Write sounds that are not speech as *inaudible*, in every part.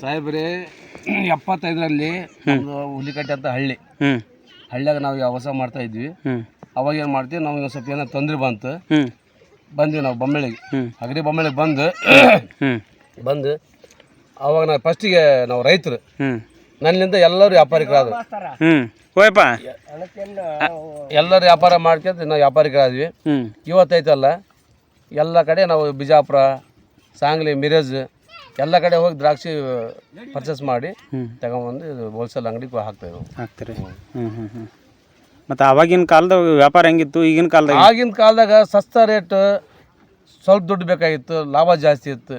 ಸಾಹೇಬ್ರೆ ಎಪ್ಪತ್ತೈದರಲ್ಲಿ ಒಂದು ಹುಲಿಕಟ್ಟೆ ಅಂತ ಹಳ್ಳಿ. ಹಳ್ಳಿಯಾಗ ನಾವು ವ್ಯವಸಾಯ ಮಾಡ್ತಾ ಇದ್ವಿ. ಅವಾಗ ಏನು ಮಾಡ್ತೀವಿ ನಮ್ಗೆ ಒಂದು ಸ್ವಲ್ಪ ಏನೋ ತೊಂದರೆ ಬಂತು. ಬಂದ್ವಿ ನಾವು ಬೊಮ್ಮಳಿಗೆ ಅಗ್ರಿ ಅಗಡಿ ಬೊಮ್ಮಳಿಗೆ ಬಂದು ಬಂದು ಅವಾಗ ನಾವು ಫಸ್ಟಿಗೆ ನಾವು ರೈತರು. ನನ್ನಿಂದ ಎಲ್ಲರೂ ಓಯಪ್ಪ ಎಲ್ಲರೂ ವ್ಯಾಪಾರ ಮಾಡ್ಕೊಂಡು ನಾವು ವ್ಯಾಪಾರಿಗಳಾದ್ವಿ ಇವತ್ತೈತಲ್ಲ ಎಲ್ಲ ಕಡೆ ನಾವು ಬಿಜಾಪುರ ಸಾಂಗ್ಲಿ ಮಿರಜ್ ಎಲ್ಲ ಕಡೆ ಹೋಗಿ ದ್ರಾಕ್ಷಿ ಪರ್ಚೇಸ್ ಮಾಡಿ ತಗೊಂಬಂದು ಇದು ಹೋಲ್ಸೇಲ್ ಅಂಗಡಿಗೆ ಹಾಕ್ತೇವೆ ಹಾಕ್ತೀರಿ. ಹ್ಞೂ ಹ್ಞೂ ಹ್ಞೂ ಮತ್ತು ಆವಾಗಿನ ಕಾಲದಾಗ ವ್ಯಾಪಾರ ಹೆಂಗಿತ್ತು ಈಗಿನ ಕಾಲದಾಗ? ಆಗಿನ ಕಾಲದಾಗ ಸಸ್ತಾ ರೇಟ್ ಸ್ವಲ್ಪ ದುಡ್ಡು ಬೇಕಾಗಿತ್ತು ಲಾಭ ಜಾಸ್ತಿ ಇತ್ತು.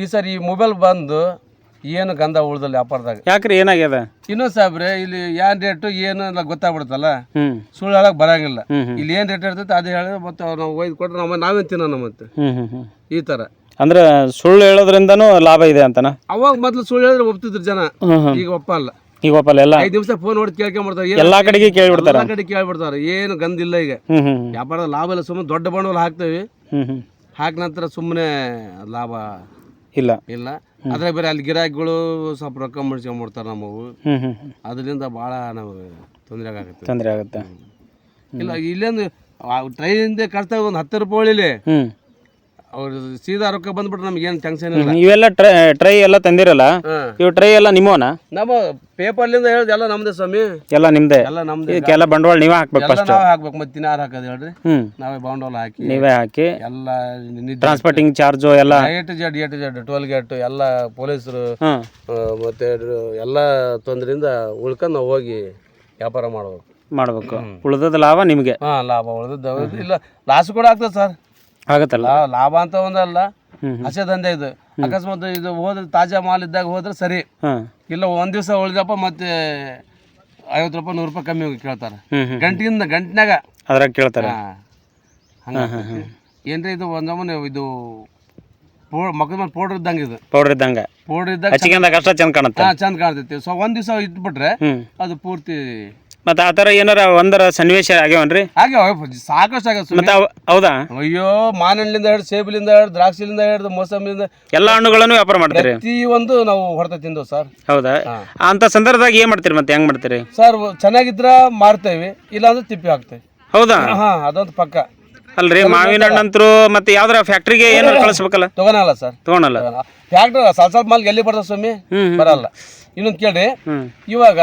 ಈ ಸರಿ ಈ ಮೊಬೈಲ್ ಬಂದು ಏನು ಗಂಧ ಉಳ್ದಲ್ಲ ವ್ಯಾಪಾರದಾಗ? ಯಾಕ್ರಿ ಏನಾಗ್ಯದ? ಇನ್ನೂ ಸಾಬ್ರೆ ಇಲ್ಲಿ ಏನ್ ರೇಟ್ ಏನು ಎಲ್ಲ ಗೊತ್ತಾಗ್ಬಿಡುತ್ತಲ್ಲ ಸುಳ್ಳು ಹೇಳಕ್ ಬರಂಗಿಲ್ಲ. ಇಲ್ಲಿ ಏನು ರೇಟ್ ಇರ್ತೈತೆ ಅದು ಹೇಳಿ ಮತ್ತೆ ಅವ್ರು ನಾವು ಒಯ್ದು ಕೊಟ್ರೆ ನಮ್ಮ ನಾವೇನು ತಿನ್ನೋಣ ಮತ್ತೆ. ಈ ಥರ ಅಂದ್ರೆ ಸುಳ್ಳು ಹೇಳೋದ್ರಿಂದನೂ ಲಾಭ ಇದೆ ಅಂತನ? ಅವಾಗ ಮೊದ್ಲು ಸುಳ್ಳು ಹೇಳಿದ್ರೆ ಒಪ್ತಿದ್ರು ಜನ. ಈಗ ಒಪ್ಪಲ್ಲ ಈಗ ಒಪ್ಪಲ್ಲ ಎಲ್ಲ ಐದು ದಿವಸ ಫೋನ್ ಹೊಡೆದು ಕೇಳ್ಕೊಂಡ್ಬಿಡ್ತಾರೆ ಎಲ್ಲ ಕಡೆಗೆ ಕೇಳ್ಬಿಡ್ತಾರೆ? ಎಲ್ಲಾ ಕಡೆ ಕೇಳ್ಬಿಡ್ತಾರೆ. ಏನು ಗಂದಿಲ್ಲ ಈಗ. ವ್ಯಾಪಾರದ ಲಾಭ ಇಲ್ಲ ಸುಮ್ಮನೆ ದೊಡ್ಡ ಬಂಡವಾಳ ಹಾಕ್ತೇವೆ. ಹಾಕ ನಂತರ ಸುಮ್ಮನೆ ಲಾಭ ಇಲ್ಲ. ಇಲ್ಲ. ಅದ್ರ ಬೇರೆ ಅಲ್ಲಿ ಗಿರಾಕಿಗಳು ಸ್ವಲ್ಪ ರೊಕ್ಕ ಮುಡ್ಸ್ಕೊಂಡ್ಬಿಡ್ತಾರೆ ಹ್ಞೂ ಅದರಿಂದ ಭಾಳ ನಮಗೆ ತೊಂದರೆ ಆಗುತ್ತೆ. ತೊಂದರೆ ಆಗುತ್ತೆ. ಇಲ್ಲ ಇಲ್ಲೇನು ಟ್ರೈನಿಂದ ಕರ್ತ ಒಂದು ಹತ್ತು ರೂಪಾಯಿ ಒಳಿಲಿ ಹ್ಞೂ ಅವ್ರು ಸೀದಾ ರೊಕ್ಕ ಬಂದ್ಬಿಟ್ರೆ ನಮ್ಗೆ ಏನು ಟೆನ್ಷನ್ ಇಲ್ಲ. ಇವೆಲ್ಲ ಟ್ರೈ ಟ್ರೈ ಎಲ್ಲ ತಂದಿರಲ್ಲ? ಇವು ಟ್ರೈ ಎಲ್ಲ ನಿಮ್ಮವನ? ನಮ್ಮ ಪೇಪರ್ಲಿಂದ ಹೇಳ್ದು ಎಲ್ಲ ನಮ್ದೇ ಸ್ವಾಮಿ. ಎಲ್ಲ ನಿಮ್ದೇ? ಎಲ್ಲ ನಮ್ದು. ಇದಕ್ಕೆಲ್ಲ ಬಂಡವಾಳ ನೀವೇ ಹಾಕ್ಬೇಕು ಫಸ್ಟ್ ನಾವೇ ಹಾಕ್ಬೇಕು ಮತ್ತೆ ಯಾರು ಹಾಕೋದು ಹೇಳ್ರಿ. ಹ್ಞೂ ನಾವೇ ಬಂಡವಾಳ ಹಾಕಿ. ನೀವೇ ಹಾಕಿ. ಎಲ್ಲ ಟ್ರಾನ್ಸ್ಪೋರ್ಟಿಂಗ್ ಚಾರ್ಜು ಎಲ್ಲ. A to Z A to Z toll gate ಎಲ್ಲ ಪೊಲೀಸರು ಮತ್ತೆ ಎಲ್ಲ ತೊಂದರೆಯಿಂದ ಉಳ್ಕೊಂಡು ನಾವು ಹೋಗಿ ವ್ಯಾಪಾರ ಮಾಡ್ಬೇಕು. ಮಾಡ್ಬೇಕು. ಉಳಿದದ ಲಾಭ ನಿಮಗೆ. ಹಾಂ ಲಾಭ ಉಳಿದದ್ದು. ಇಲ್ಲ ಲಾಸ್ ಕೂಡ ಆಗ್ತದೆ ಸರ್ ಆಗತ್ತಲ್ಲ? ಲಾಭ ಅಂತ ಒಂದಲ್ಲ. ಹಸೆ ದಂಧೆ ಇದು. ಅಕಸ್ಮಾತ್ ಇದು ಹೋದ್ರೆ ತಾಜಾ ಮಾಲ್ ಇದ್ದಾಗ ಹೋದ್ರೆ ಸರಿ. ಇಲ್ಲ ಒಂದ್ ದಿವಸ ಉಳಿದಪ್ಪ ಮತ್ತೆ ಐವತ್ತು ರೂಪಾಯಿ ನೂರು ರೂಪಾಯಿ ಕಮ್ಮಿ ಕೇಳ್ತಾರೆ. ಕೇಳ್ತಾರ ಗಂಟಿಂದ ಗಂಟಿನಾಗ. ಅದ್ರಾಗ ಕೇಳ್ತಾರೆ. ಏನ್ರಿ ಇದು ಒಂದೊಮ್ಮೆ ಇದು ಮಕ್ಕಳ ಪೌಡರ್ ಮೇಲೆ ಪೌಡ್ರ್ ಇದ್ದಂಗೆ ಇದು. ಪೌಡರ್ ಇದ್ದಂಗೆ. ಪೌಡರ್ ಇದ್ದಾಗ ಚಂದ ಕಾಣುತ್ತೆ. ಚಂದ ಕಾಣ್ತೈತಿ. ಸೊ ಒಂದ್ ದಿವಸ ಇಟ್ಬಿಟ್ರೆ ಅದು ಪೂರ್ತಿ ಮತ್ತು ಆತರ ಥರ ಏನಾರ ಒಂದರ ಸನ್ನಿವೇಶ ಆಗ್ಯಾವನ್ರಿ? ಹಾಗೆ ಸಾಕಷ್ಟು ಮತ್ತು ಅವ್ ಹೌದಾ? ಅಯ್ಯೋ ಮಾನಹಣ್ಣಿಂದ ಹಿಡಿದು ಸೇಬಿಲಿಂದ ಹಿಡಿದು ದ್ರಾಕ್ಷಿಲಿಂದ ಹಿಡಿದು ಮೋಸಂಬಿಲಿಂದ ಎಲ್ಲ ಹಣ್ಣುಗಳನ್ನು ವ್ಯಾಪಾರ ಮಾಡ್ತೀರಿ? ಒಂದು ನಾವು ಹೊಡೆತ ತಿಂದವು ಸರ್. ಹೌದಾ? ಅಂತ ಸಂದರ್ಭದಾಗ ಏನ್ ಮಾಡ್ತೀರಿ ಮತ್ತೆ? ಹೆಂಗ್ ಮಾಡ್ತೀರಿ? ಸರ್ ಚೆನ್ನಾಗಿದ್ರ ಮಾರ್ತೇವೆ ಇಲ್ಲಾಂದ್ರೆ ತಿಪ್ಪಿ ಹಾಕ್ತೇವೆ. ಹೌದಾ? ಹಾ ಅದೊಂದು ಪಕ್ಕ. ಅಲ್ರಿ ಮಾವಿನ ಹಣ್ಣಂತರು ಮತ್ತೆ ಯಾವ್ದಾರ ಫ್ಯಾಕ್ಟ್ರಿಗೆ ಏನಾರು ಕಳಿಸ್ಬೇಕಲ್ಲ? ತಗೊಳಲ್ಲ ಸರ್. ತಗೋಣಲ್ಲ ಫ್ಯಾಕ್ಟ್ರಿ ಸ್ವಲ್ಪ ಸ್ವಲ್ಪ ಮಾಲ್ ಎಲ್ಲಿ ಬರ್ತದೆ ಸ್ವಾಮಿ? ಬರಲ್ಲ. ಇನ್ನೊಂದು ಕೇಳ್ರಿ. ಇವಾಗ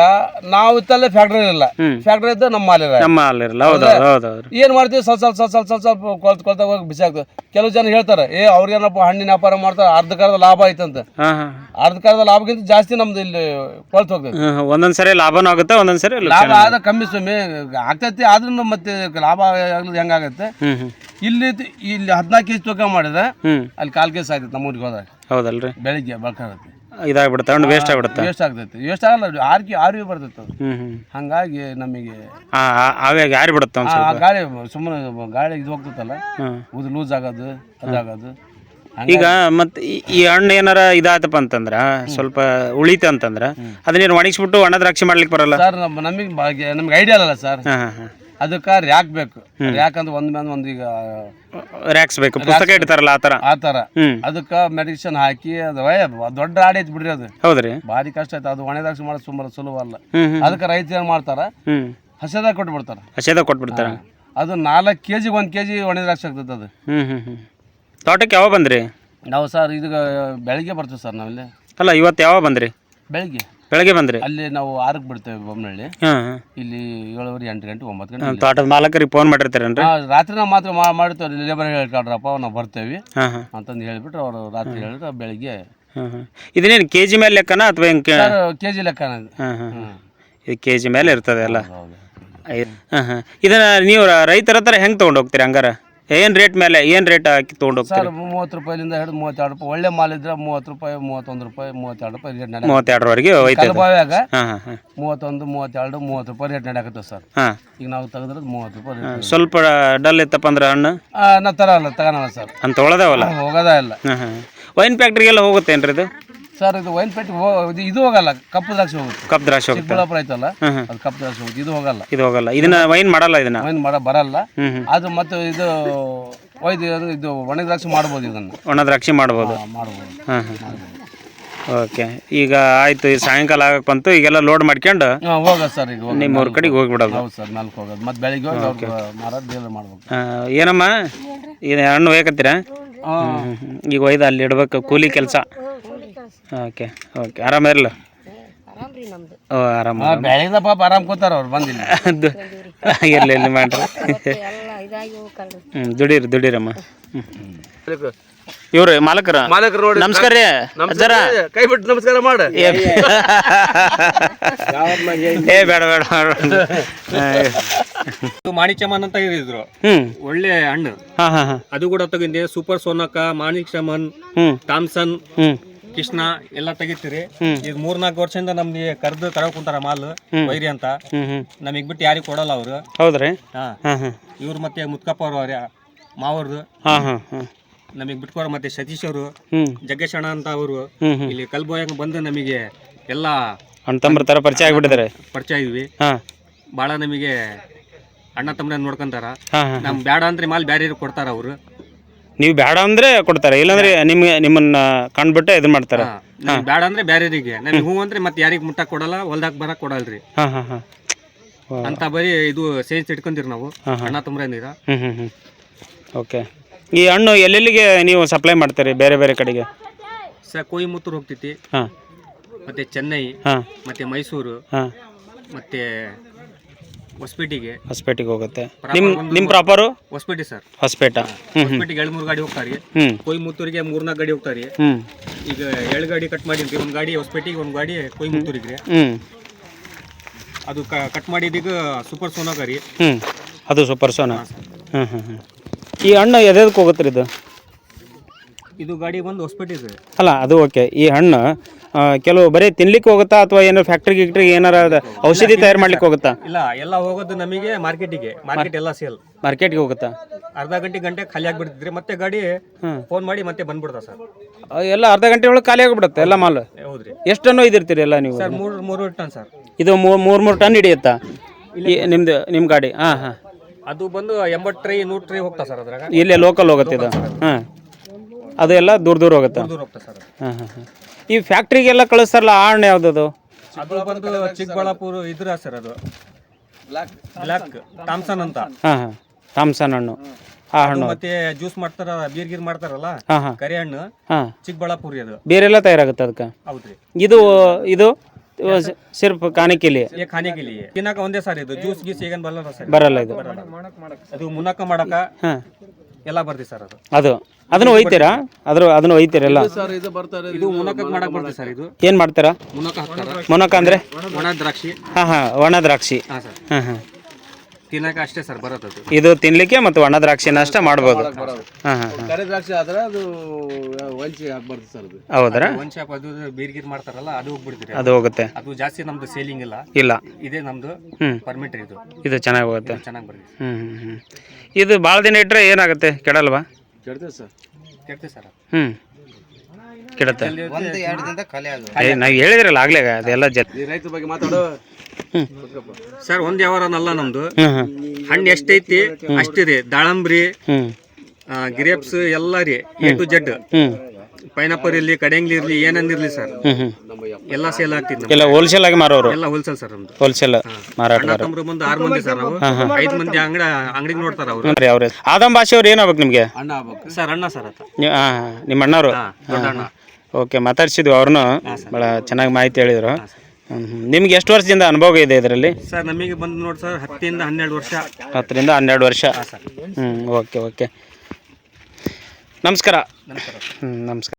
ನಾವು ಇತ್ತಲ್ಲೇ ಫ್ಯಾಕ್ಟ್ರಿ ಇಲ್ಲ ಫ್ಯಾಕ್ಟರಿ ಇದ್ದ ನಮ್ಮ ಮಾಲ್ ನಮ್ಮ ಹೌದು ಹೌದು ಏನ್ ಮಾಡ್ತೀವಿ? ಸ್ವಲ್ಪ ಸ್ವಲ್ಪ ಸ್ವಲ್ಪ ಸ್ವಲ್ಪ ಸ್ವಲ್ಪ ಕೊಲ್ತ ಕೊಳ್ತ ಹೋಗಿ ಬಿಸಿ ಆಗ್ತದೆ. ಕೆಲವು ಜನ ಹೇಳ್ತಾರೆ ಏ ಅವ್ರಿಗೇನಪ್ಪ ಹಣ್ಣಿನ ವ್ಯಾಪಾರ ಮಾಡ್ತಾರೆ ಅರ್ಧಕರ್ಧ ಲಾಭ ಆಯ್ತಂತ ಅರ್ಧ ಕಾಲದ ಲಾಭಕ್ಕಿಂತ ಜಾಸ್ತಿ ನಮ್ದು ಇಲ್ಲಿ ಕೊಳ್ತು ಹೋಗ್ತದೆ. ಒಂದೊಂದ್ಸರಿ ಒಂದೊಂದು ಸರಿ ಲಾಭನೂ ಆಗುತ್ತೆ ಒಂದೊಂದ್ಸರಿ ಲಾಭ ಆದ ಕಮ್ಮಿ ಸ್ವಾಮಿ. ಆಗ್ತೈತಿ ಆದ್ರೂ ಮತ್ತೆ ಲಾಭ ಆಗ್ಲಿ ಹೆಂಗಾಗತ್ತೆ ಇಲ್ಲಿ ಇಲ್ಲಿ ಹದಿನಾಲ್ಕು ಕೆಜಿ ತೂಕ ಮಾಡಿದ್ರೆ ಅಲ್ಲಿ ಕಾಲ್ ಕೆಜಿ ಆಯ್ತೈತೆ ನಮ್ಮ ಊರಿಗೆ ಹೋದಾಗ. ಹೌದಲ್ರಿ. ಬೆಳಿಗ್ಗೆ ಬಳ್ಕಾಗತ್ತೆ ಇದಾಗ್ಬಿಡುತ್ತೆ ಹಣ್ಣು ವೇಸ್ಟ್ ಆಗ್ಬಿಡುತ್ತೆ. ವೇಸ್ಟ್ ಆಗ್ತೈತೆ. ವೇಸ್ಟ್ ಆಗಲ್ಲ ಆರ್ಕಿ ಆರ್ವಿ ಬರ್ತೈತೆ ಅದು. ಹ್ಞೂ ಹ್ಞೂ ಹಂಗಾಗಿ ನಮಗೆ ಆವಾಗ ಯಾರು ಬಿಡುತ್ತೆ ಒಂದು ಆ ಗಾಳಿ ಸುಮ್ಮನೆ ಗಾಳಿ ಇದು ಹೋಗ್ತೈತಲ್ಲ? ಉದು ಲೂಸ್ ಆಗೋದು ಅದಾಗೋದು ಈಗ ಮತ್ತೆ ಈ- ಹಣ್ಣು ಏನಾರ ಇದಾತಪ್ಪ ಅಂತಂದ್ರ ಸ್ವಲ್ಪ ಉಳಿತ ಅಂತಂದ್ರ ಅದನ್ನೇನು ಒಣಗಿಸ್ಬಿಟ್ಟು ಒಣ ದ್ರಾಕ್ಷಿ ಮಾಡ್ಲಿಕ್ಕೆ ಬರಲ್ಲ? ಸರ್ ನಮಗೆ ನಮಗೆ ಐಡಿಯಾ ಅಲ್ಲ ಸರ್. ಹಾಂ ಹಾಂ. ಅದಕ್ಕೆ ರ್ಯಾಕ್ ಬೇಕು. ರ್ಯಾಕ್ ಅಂದ್ರೆ ಒಂದ್ ಮೇಲೆ ಒಂದ್ ಈಗ ರ್ಯಾಕ್ಸ್ ಬೇಕು. ಪುಸ್ತಕ ಇಡ್ತಾರಲ್ಲ ಆ ಆತರ? ಆ ಥರ ಹ್ಞೂ ಅದಕ್ಕೆ ಮೆಡಿಸಿನ್ ಹಾಕಿ ಅದು ದೊಡ್ಡ ಆಡಿ ಐತಿ ಬಿಡ್ರಿ ಅದು. ಹೌದ್ರಿ. ಭಾರಿ ಕಷ್ಟ ಆಯ್ತು ಅದು ಒಣದಾಕ್ಷಿ ಮಾಡೋದು ಸುಮಾರು ಸುಲಭ ಅಲ್ಲ. ಅದಕ್ಕೆ ರೈತ ಏನ್ ಮಾಡ್ತಾರ? ಹಸದಾಗ ಕೊಟ್ಬಿಡ್ತಾರ. ಹಸೆದಾಗ ಕೊಟ್ಬಿಡ್ತಾರ? ಅದು ನಾಲ್ಕು ಕೆ ಜಿಗೆ ಒಂದು ಕೆ ಜಿ ಒಣ ದ್ರಾಕ್ಷಿ ಆಗ್ತದೆ ಅದು ತೋಟಕ್ಕೆ ಯಾವಾಗ ಬಂದ್ರಿ? ನಾವು ಸರ್ ಇದು ಬೆಳಿಗ್ಗೆ ಬರ್ತೀವಿ ಸರ್ ನಾವಿಲ್ಲಿ. ಅಲ್ಲ ಇವತ್ತು ಯಾವಾಗ ಬಂದ್ರಿ? ಬೆಳಿಗ್ಗೆ. ಬೆಳಗ್ಗೆ ಬಂದ್ರಿ? ಅಲ್ಲಿ ನಾವು ಆರಕ್ಕೆ ಬಿಡ್ತೇವೆ ಬೊಮ್ಮನಹಳ್ಳಿ ಹಾಂ. ಇಲ್ಲಿ ಏಳುವರೆ ಎಂಟು ಗಂಟೆ ಒಂಬತ್ತು ಗಂಟೆ. ತೋಟದ ಮಾಲಕರಿಗೆ ಫೋನ್ ಮಾಡಿರ್ತಾರೆ ರಾತ್ರಿ ನಾವು ಮಾತ್ರ ಮಾ- ಮಾಡ್ತೇವೆ ಲೇಬರ್ ಹೇಳ್ಕೊಡ್ರಪ್ಪ ನಾವು ಬರ್ತೇವೆ. ಹಾಂ ಹಾಂ. ಅಂತಂದು ಹೇಳಿಬಿಟ್ರೆ ಅವರು ರಾತ್ರಿ ಹೇಳಿದ್ರೆ ಬೆಳಿಗ್ಗೆ ಹಾಂ ಹಾಂ. ಇದನ್ನೇನು ಕೆ ಜಿ ಮೇಲೆ ಲೆಕ್ಕನ ಅಥವಾ ಹೆಂಗೆ ಕೆ ಜಿ ಲೆಕ್ಕ ಅನ್ನೋದು. ಹಾಂ ಹಾಂ. ಇದು ಕೆ ಜಿ ಮೇಲೆ ಇರ್ತದೆ ಎಲ್ಲ ಹೌದು ಹಾಂ ಹಾಂ. ಇದನ್ನ ನೀವು ರೈತರ ಹತ್ರ ಹೆಂಗೆ ತೊಗೊಂಡು ಹೋಗ್ತೀರಿ ಹಂಗಾರ? ಏನು ರೇಟ್ ಮೇಲೆ ಏನು ರೇಟ್ ಹಾಕಿ ತೊಗೊಂಡು ಹೋಗ್ತೀರಿ ಮೂವತ್ತು ರೂಪಾಯಿಲಿಂದ ಹಿಡಿದು ಮೂವತ್ತೆರಡು ರೂಪಾಯಿ ಒಳ್ಳೆ ಮಾಲ್ ಇದ್ರೆ ಮೂವತ್ತು ರೂಪಾಯಿ ಮೂವತ್ತೊಂದು ರೂಪಾಯಿ ಮೂವತ್ತೆರಡು ರೂಪಾಯಿ ರೇಟ್ ನಡೆ ಮೂವತ್ತೆರಡರವರೆಗೆ ಹೋಯ್ತದೆ ಕಲಬಾವ್ಯಾಗ ಹಾಂ ಹಾಂ ಹಾಂ. ಮೂವತ್ತೊಂದು ಮೂವತ್ತೆರಡು ಮೂವತ್ತು ರೂಪಾಯಿ ರೇಟ್ ನಡೆಯಕತ್ತೆ ಸರ್. ಹಾಂ. ಈಗ ನಾವು ತೆಗೆದ್ರೆ ಮೂವತ್ತು ರೂಪಾಯಿ ಸ್ವಲ್ಪ ಡಲ್ ಇತ್ತಪ್ಪ ಅಂದ್ರೆ ಹಣ್ಣು? ನಾ ತರಲ್ಲ ತಗೋಣ ಸರ್. ಅಂತ ತೊಗೊಳದವಲ್ಲ ಹೋಗೋದ ಇಲ್ಲ. ಹಾಂ ಹಾಂ ವೈನ್ ಫ್ಯಾಕ್ಟ್ರಿಗೆಲ್ಲ ಹೋಗುತ್ತೇನ್ರಿ ಇದು? ಸರ್ ಇದು ವೈನ್ ಇದು- ಇದು ಹೋಗಲ್ಲ ಕಪ್ಪು ದ್ರಾಕ್ಷಿ ಹೋಗುತ್ತೆ. ಕಪ್ಪು ದ್ರಾಕ್ಷಿ ಹೋಗುತ್ತೆ. ಚಿಕ್ಕಬಳ್ಳಾಪುರ ಐತಲ್ಲ ಅದು ಕಪ್ಪು ದ್ರಾಕ್ಷಿ ಹೋಗುತ್ತೆ. ಇದು ಹೋಗಲ್ಲ. ಇದು ಹೋಗಲ್ಲ. ಇದನ್ನ ವೈನ್ ಮಾಡಲ್ಲ ಇದನ್ನ? ವೈನ್ ಮಾಡ ಬರಲ್ಲ. ಅದು ಮತ್ತೆ ಇದು ಒಯ್ದು ಅದು ಇದು ಒಣ ದ್ರಾಕ್ಷಿ ಮಾಡ್ಬೋದು ಇದನ್ನು. ಒಣ ದ್ರಾಕ್ಷಿ ಮಾಡ್ಬೋದು. ಮಾಡ್ಬೋದು. ಹಾಂ ಹಾಂ ಓಕೆ. ಈಗ ಆಯ್ತು ಈ ಸಾಯಂಕಾಲ ಆಗಕ್ಕೆ ಬಂತು. ಈಗೆಲ್ಲ ಲೋಡ್ ಮಾಡ್ಕೊಂಡು ಹೋಗೋದು ಸರ್ ಈಗ. ನಿಮ್ಮ ಊರ ಕಡೆಗೆ ಹೋಗ್ಬಿಡೋದು. ಹೌದು ಸರ್ ನಾಲ್ಕು ಹೋಗೋದು. ಮತ್ತೆ ಬೆಳಿಗ್ಗೆ ಹೋಗಿ ಅವ್ರು ಮಾರೋದು ಡೀಲ್ ಮಾಡ್ಬೇಕು. ಏನಮ್ಮ? ಇದು ಹಣ್ಣು ಬೇಕತ್ತೀರಾ ಈಗ ಒಯ್ದು ಅಲ್ಲಿ ಇಡ್ಬೇಕು ಕೂಲಿ ಕೆಲಸ. Okay okay. ಆರಾಮಿರಲ್ಲ ಓ ಆರಾಮ. ಬೆಳಿಗ್ಗೆ ಪಾಪ ಆರಾಮ್ ಕೂತಾರ ಅವ್ರು ಬಂದಿಲ್ಲ ಅದು ಇರಲಿ ಇಲ್ಲಿ *laughs* ಮಾಡ್ರಿ. ಹ್ಞೂ ದುಡೀರಿ ದುಡೀರಮ್ಮ. ಹ್ಞೂ ಇವ್ರಿ ಮಾಲಕರ? ಮಾಲಕರ ನೋಡಿ. ನಮಸ್ಕಾರ ರೀ ನಮಸ್ಕಾರ ಕೈ ಬಿಟ್ಟು ನಮಸ್ಕಾರ ಮಾಡ. *laughs* ಏ ಬೇಡ ಬೇಡ ಮಾಣಿಕ್ಯಮನ್ ಅಂತ ಹೇಳಿದ್ರು. ಹ್ಞೂ ಒಳ್ಳೆ ಹಣ್ಣು. ಹಾಂ ಹಾಂ ಹಾಂ. ಅದು ಕೂಡ ತೆಗಿದ್ದೆ ಸೂಪರ್ ಸೋನಕ ಮಾಣಿಕ್ಯಮನ್ ಹ್ಞೂ ಥಾಮ್ಸನ್. ಹ್ಞೂ ಕೃಷ್ಣ ಎಲ್ಲ ತೆಗಿತೀರಿ. ಈಗ ಮೂರ್ನಾಲ್ಕು ವರ್ಷದಿಂದ ನಮ್ಗೆ ಕರೆದು ತರಕ್ ಕುಂತಾರ ಮಾಲ್ ವೈರಿ ಅಂತ. ನಮಗ್ ಬಿಟ್ಟು ಯಾರಿಗ್ ಕೊಡಲ್ಲ ಅವ್ರು. ಹೌದ್ರಿ? ಹಾ. ಇವ್ರು ಮತ್ತೆ ಮುತ್ಕಪ್ಪ ಅವ್ರು ಅವ್ರ ಮಾವರ್ದು. ಹಾ ಹಾಂ ಹಾಂ. ನಮಗ್ ಬಿಟ್ಕೊಡ ಮತ್ತೆ ಸತೀಶ್ ಅವರು ಜಗ್ಗೇಶ್ ಅಣ್ಣ ಅಂತ ಅವರು. ಇಲ್ಲಿ ಕಲ್ಬೋಯಂಗ್ ಬಂದು ನಮಗೆ ಎಲ್ಲ ಅಣ್ಣ ಥರ ಪರಿಚಯ ಆಗ್ಬಿಟ್ಟಿದ್ರೆ. ಪರಿಚಯ ಇದ್ವಿ. ಹಾ. ಬಹಳ ನಮಗೆ ಅಣ್ಣ ತಮ್ಮನ ನೋಡ್ಕೊಂತಾರ. ನಮ್ ಬ್ಯಾಡ ಅಂದ್ರೆ ಮಾಲ್ ಬ್ಯಾರೆ ಕೊಡ್ತಾರ ಅವರು. ನೀವು ಬೇಡ ಅಂದ್ರೆ ಕೊಡ್ತಾರೆ ಇಲ್ಲಾಂದ್ರೆ ನಿಮ್ಗೆ ನಿಮ್ಮನ್ನ ಕಂಡ್ಬಿಟ್ಟು ಇದು ಮಾಡ್ತಾರೆ. ಬೇಡ ಬ್ಯಾಡ ಅಂದ್ರೆ ಬ್ಯಾರೆರಿಗೆ ನನಗೆ ಹೂ ಅಂದ್ರೆ ಮತ್ತೆ ಯಾರಿಗೆ ಮುಟ್ಟಕ್ ಕೊಡಲ್ಲ ಹೊಲ್ದಾಗ ಬರಕ್ ಕೊಡಲ್ರಿ. ಹಾಂ ಹಾಂ ಹಾಂ. ಅಂತ ಬರೀ ಇದು ಸೇನ್ಸ್ ಇಟ್ಕೊಂಡಿರಿ ನಾವು ಅಣ್ಣ ತುಂಬ ಹ್ಮ್ ಓಕೆ. ಈ ಹಣ್ಣು ಎಲ್ಲೆಲ್ಲಿಗೆ ನೀವು ಸಪ್ಲೈ ಮಾಡ್ತೀರಿ ಬೇರೆ ಬೇರೆ ಕಡೆಗೆ? ಸರ್ ಕೊಯಿಮುತ್ತೂರು ಹೋಗ್ತೈತಿ ಹಾಂ. ಮತ್ತೆ ಚೆನ್ನೈ ಹಾಂ. ಮತ್ತೆ ಮೈಸೂರು ಹಾಂ. ಮತ್ತೆ ಹೊಸಪೇಟೆಗೆ. ಹೊಸಪೇಟೆಗೆ ಹೋಗುತ್ತೆ. ನಿಮ್ಮ proper proper Hospet sir. Hospet. ಹ್ಮ್ ಹೊಸಪೇಟೆಗೆ ಎರಡು ಮೂರು ಗಾಡಿ ಹೋಗ್ತಾರೆ. ಹ್ಞೂ ಕೊಯಿಮುತ್ತೂರಿಗೆ ಮೂರ್ನಾಲ್ಕು ಗಾಡಿ ಹೋಗ್ತಾರೆ. ಹ್ಞೂ ಈಗ ಎರಡು ಗಾಡಿ ಕಟ್ ಮಾಡಿ ಒಂದು ಗಾಡಿ ಹೊಸಪೇಟೆಗೆ ಒಂದು ಗಾಡಿ ಕೊಯಿಮುತ್ತೂರಿಗೆ. ಅದು ಕಟ್ ಮಾಡಿದೀಗ ಸೂಪರ್ ಸೋನಾ ಗಾಡಿ. ಹ್ಮ್. ಅದು ಸೂಪರ್ ಸೋನಾ ಹ್ಞೂ ಹ್ಞೂ ಈ ಹಣ್ಣು ಎದೆದಕ್ಕೆ ಹೋಗುತ್ತೆ ರೀ ಇದು? ಇದು ಗಾಡಿ ಬಂದು ಹೊಸಪೇಟೆ ಅಲ್ಲ ಅದು ಓಕೆ ಈ ಹಣ್ಣು ಕೆಲವು ಬರೀ ತಿನ್ಲಿಕ್ಕೆ ಹೋಗುತ್ತಾ ಅಥವಾ ಏನೋ ಫ್ಯಾಕ್ಟ್ರಿ ಗಿಕ್ಟ್ರಿಗೆ ಏನಾರ ಔಷಧಿ ತಯಾರು ಮಾಡ್ಲಿಕ್ಕೆ ಹೋಗುತ್ತಾ? ಇಲ್ಲ ಎಲ್ಲ ಹೋಗೋದು ನಮಗೆ ಮಾರ್ಕೆಟಿಗೆ ಮಾರ್ಕೆಟ್ ಎಲ್ಲ ಸೇಲ್ ಮಾರ್ಕೆಟ್ಗೆ ಹೋಗುತ್ತಾ? ಅರ್ಧ ಗಂಟೆ ಗಂಟೆ ಖಾಲಿ ಆಗ್ಬಿಡ್ತಿದ್ರಿ ಮತ್ತೆ ಗಾಡಿ. ಫೋನ್ ಮಾಡಿ ಮತ್ತೆ ಬಂದ್ಬಿಡ್ತಾ ಸರ್ ಎಲ್ಲ ಅರ್ಧ ಗಂಟೆ ಒಳಗೆ ಖಾಲಿ ಆಗಿಬಿಡುತ್ತೆ ಎಲ್ಲ ಮಾಲ್? ಹೌದ್ರಿ. ಎಷ್ಟು ಟನ್ ಇದಿರ್ತೀರಿ ಎಲ್ಲ ನೀವು? ಸರ್ ಮೂರು ಮೂರು ಟನ್ ಸರ್ ಇದು ಮೂರು ಮೂರು ಮೂರು ಟನ್ ಹಿಡಿಯುತ್ತಾ? ಈ ನಿಮ್ದು ನಿಮ್ಮ ಗಾಡಿ ಹಾಂ ಹಾಂ. ಅದು ಬಂದು ಎಂಬತ್ತು ಟ್ರೈ ನೂರು ಟ್ರೈ ಹೋಗ್ತಾ ಸರ್ ಅದ್ರಾಗ. ಇಲ್ಲೇ ಲೋಕಲ್ ಹೋಗುತ್ತೆ ಇದು. ಹಾಂ. ಅದು ಎಲ್ಲ ದೂರ ದೂರ ಹೋಗುತ್ತೆ? ದೂರ ಹೋಗ್ತಾ ಸರ್. ಹಾಂ ಹಾಂ ಹಾಂ. ಈ ಫ್ಯಾಕ್ಟ್ರಿಗೆಲ್ಲ ಕಳಿಸ್ತಾರಲ್ಲ ಆ ಹಣ್ಣು ಯಾವುದದು? ಅದು ಬಂದು ಚಿಕ್ಕಬಳ್ಳಾಪುರ ಇದ್ರ ಸರ್ ಅದು. ಬ್ಲಾಕ್ ಥಾಮ್ಸನ್ ಅಂತ. ಹಾಂ ಹಾಂ. ಥಾಮ್ಸನ್ ಹಣ್ಣು. ಆ ಹಣ್ಣು. ಮತ್ತೆ ಜ್ಯೂಸ್ ಮಾಡ್ತಾರ ಬೀರ್ ಗೀರ್ ಮಾಡ್ತಾರಲ್ಲ ಹಾಂ ಹಾಂ. ಕರಿ ಹಣ್ಣು ಹಾಂ. ಚಿಕ್ಕಬಳ್ಳಾಪುರಿ ಅದು ಬೇರೆಲ್ಲ ತಯಾರಾಗುತ್ತೆ ಅದಕ್ಕೆ? ಹೌದ್ರಿ. ಇದು ಇದು ಸಿರ್ಫ್ ಕಾಣಿಕೆಲಿ ಏ ಖಾನೆಗಿಲಿ ತಿನ್ನಕ ಒಂದೇ ಸಾರಿ ಇದು ಜ್ಯೂಸ್ ಗೀಸ್ ಈಗ ಬರಲ್ಲ ಸರ್. ಬರಲ್ಲ ಇದು. ಅದು ಮುನ್ನಕ ಮಾಡಕ ಹಾಂ. ಎಲ್ಲ ಬರ್ತೀವಿ ಸರ್ ಅದು. ಅದು. ಅದನ್ನು ಒಯ್ತೀರಾ? ಅದ್ರ ಅದನ್ನು ಒಯ್ತೀರಲ್ಲ ಸರ್ ಇದು ಬರ್ತಾರೆ ಇದು ಮುನಕ ಮಾಡಕ್ ಬರ್ತದೆ ಸರ್ ಇದು. ಏನು ಮಾಡ್ತೀರಾ? ಮುನಕ ಹಾಕ್ತಾರ. ಮೊನಕ ಅಂದರೆ? ಒಣ ದ್ರಾಕ್ಷಿ. ಹಾಂ ಹಾಂ ಒಣ ದ್ರಾಕ್ಷಿ. ಹಾ ಸರ್. ಹಾಂ ಹಾಂ. ಅಷ್ಟೇ ಸರ್ ಇದು ತಿನ್ಲಿಕ್ಕೆ ಮತ್ತು ಒಣ ದ್ರಾಕ್ಷಿನ ಅಷ್ಟೇ ಮಾಡ್ಬೋದು. ಹಾಂ ಹಾಂ ಹಾಂ. ದ್ರಾಕ್ಷಿ ಆದ್ರೆ ಅದು ವಂಚಿ ಹಾಕ್ಬಾರ್ದು ಸರ್ ಅದು. ಹೌದ್ರಾ ಒಂದ್ ಶಾಪ್ ಅದು ಬೀರ್ ಗೀರ್ ಮಾಡ್ತಾರಲ್ಲ ಅದು ಹೋಗ್ಬಿಡ್ತೀರಿ ಅದು. ಹೋಗುತ್ತೆ. ಅದು ಜಾಸ್ತಿ ನಮ್ದು ಸೇಲಿಂಗ್ ಇಲ್ಲ. ಇಲ್ಲ. ಇದೇ ನಮ್ದು ಹ್ಞೂ ಪರ್ಮಿಟ್ ಇದು. ಇದು ಚೆನ್ನಾಗಿ ಹೋಗುತ್ತೆ. ಚೆನ್ನಾಗಿ ಬರ್ತದೆ. ಹ್ಞೂ ಹ್ಞೂ ಹ್ಞೂ ಇದು ಭಾಳ ದಿನ ಇಟ್ಟರೆ ಏನಾಗುತ್ತೆ? ಕೆಡಲ್ವಾ? ಸರ್? ಸರ್. ಹ್ಞೂ ಕೆಡುತ್ತೆ ಒಂದು ಎರಡು ದಿನದ ಖಾಲಿ ಆಗೋದು ಏ ನಾವು ಹೇಳಿದ್ರಲ್ಲ ಆಗ್ಲೇ ಅದೆಲ್ಲ ಜ ಈ ರೈತರ ಬಗ್ಗೆ ಮಾತಾಡು ಸರ್ ಒಂದ್ ಯಾವಾರನಲ್ಲ ನಮ್ದು. ಹ್ಞೂ ಹ್ಞೂ ಹಣ್ಣು ಎಷ್ಟೈತಿ ಅಷ್ಟಿದೆ. ದಾಳಂಬ್ರಿ ಹ್ಞೂ ಗ್ರೇಪ್ಸ್ ಎಲ್ಲ ರೀ ಎ ಟು ಜೆಡ್ ಹ್ಞೂ ಪೈನಾಪಲ್ ಇರ್ಲಿ ಕಡೆಂಗ್ಲಿ ಇರ್ಲಿ ಏನಂದಿರ್ಲಿ ಸರ್ ಎಲ್ಲ ಸೇಲ್ ಆಗ್ತಿತ್ತು ಎಲ್ಲ ಹೋಲ್ಸೇಲ್ ಆಗಿ ಮಾರೋರು? ಎಲ್ಲ ಹೋಲ್ಸೇಲ್ ಸರ್ ನಮ್ದು. ಹೋಲ್ಸೇಲ್ ಮಾರಾಟ ತಮ್ಮರು ಬಂದು ಆರು ಮಂದಿ ಸರ್ ನಾವು ಐದು ಮಂದಿ ಅಂಗಡಿ ಅಂಗಡಿಗೆ ನೋಡ್ತಾರ ಅವರು. ರೀ ಅವ್ರೆ. ಆದಂ ಭಾಷೆ ಅವ್ರು ಏನಾಗ್ಬೇಕು ನಿಮಗೆ? ಅಣ್ಣ ಆಗ್ಬೇಕು. ಸರ್ ಅಣ್ಣ ಸರ್ ಆತ ನಿಮ್ಮ ಅಣ್ಣವರು? ಓಕೆ ಮಾತಾಡ್ಸಿದ್ವಿ ಅವ್ರನ್ನು ಭಾಳ ಚೆನ್ನಾಗಿ ಮಾಹಿತಿ ಹೇಳಿದರು. ನಿಮ್ಗೆ ಎಷ್ಟು ವರ್ಷದಿಂದ ಅನುಭವ ಇದೆ ಇದರಲ್ಲಿ? ಸರ್ ನಮಗೆ ಬಂದು ನೋಡಿ ಸರ್ ಹತ್ತಿಂದ ಹನ್ನೆರಡು ವರ್ಷ. ಹತ್ತರಿಂದ ಹನ್ನೆರಡು ವರ್ಷ. ಸರ್ ಹ್ಞೂ ಓಕೆ ಓಕೆ. ನಮಸ್ಕಾರ. ನಮಸ್ಕಾರ. ಹ್ಞೂ ನಮಸ್ಕಾರ.